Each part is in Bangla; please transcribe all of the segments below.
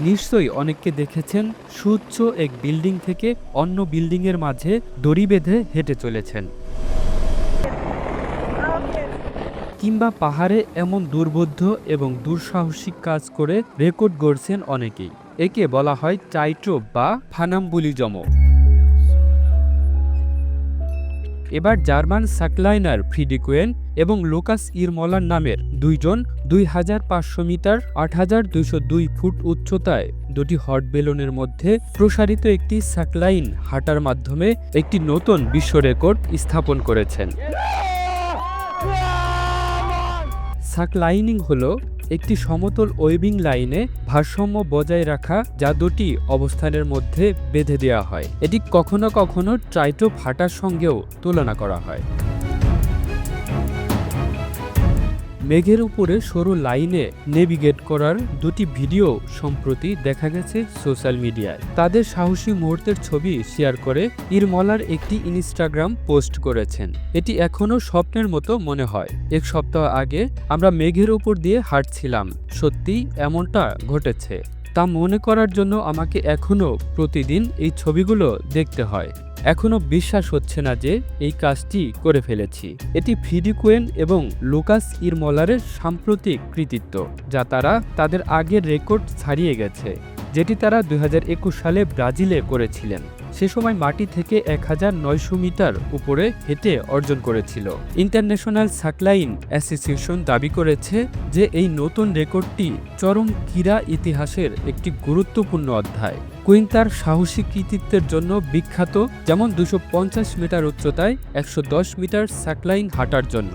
নিশ্চয়ই অনেককে দেখেছেন সুউচ্চ এক বিল্ডিং থেকে অন্য বিল্ডিংয়ের মাঝে দড়ি বেঁধে হেঁটে চলেছেন। কিংবা পাহাড়ে এমন দুর্বোধ্য এবং দুঃসাহসিক কাজ করে রেকর্ড গড়ছেন অনেকেই। একে বলা হয় টাইট্রোপ বা ফানাম্বুলিজম। এবার জার্মান সাকলাইনার ফ্রিডিকুয়েন এবং লোকাস ইরমলার নামের দুইজন দুই হাজার পাঁচশো মিটার আট হাজার দুইশো দুই ফুট উচ্চতায় দুটি হট বেলুনের মধ্যে প্রসারিত একটি সাকলাইন হাঁটার মাধ্যমে একটি নতুন বিশ্ব রেকর্ড স্থাপন করেছেন। সাকলাইনিং হলো একটি সমতল ওয়েবিং লাইনে ভারসাম্য বজায় রাখা যা দুটি অবস্থানের মধ্যে বেঁধে দেওয়া হয়। এটি কখনো কখনো ট্রাইটো ফাটার সঙ্গেও তুলনা করা হয়। মেঘের উপরে সরু লাইনে নেভিগেট করার দুটি ভিডিও সম্প্রতি দেখা গেছে সোশ্যাল মিডিয়ায়। তাদের সাহসী মুহূর্তের ছবি শেয়ার করে ইরমলার একটি ইনস্টাগ্রাম পোস্ট করেছেন। এটি এখনও স্বপ্নের মতো মনে হয়। এক সপ্তাহ আগে আমরা মেঘের উপর দিয়ে হাঁটছিলাম। সত্যি এমনটা ঘটেছে। তা মনে করার জন্য আমাকে এখনও প্রতিদিন এই ছবিগুলো দেখতে হয়। এখনও বিশ্বাস হচ্ছে না যে এই কাজটি করে ফেলেছি। এটি ফিডিকুয়েন এবং লুকাস ইরমলারের সাম্প্রতিক কৃতিত্ব, যা তারা তাদের আগের রেকর্ড ছাড়িয়ে গেছে। যেটি তারা দুই হাজার একুশ সালে ব্রাজিলে করেছিলেন। সে সময় মাটি থেকে এক হাজার নয়শো মিটার উপরে হেঁটে অর্জন করেছিল। ইন্টারন্যাশনাল সাকলাইন অ্যাসোসিয়েশন দাবি করেছে যে এই নতুন রেকর্ডটি চরম ক্রীড়া ইতিহাসের একটি গুরুত্বপূর্ণ অধ্যায়। কুইন তার সাহসী কৃতিত্বের জন্য বিখ্যাত, যেমন দুশো মিটার উচ্চতায় একশো দশ মিটার সাকলাইন হাঁটার জন্য।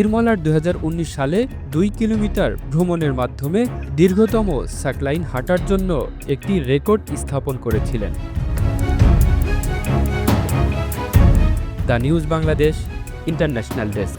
ইরমলার দু হাজার উনিশ সালে দুই কিলোমিটার ভ্রমণের মাধ্যমে দীর্ঘতম সাকলাইন হাঁটার জন্য একটি রেকর্ড স্থাপন করেছিলেন। The news Bangladesh international desk.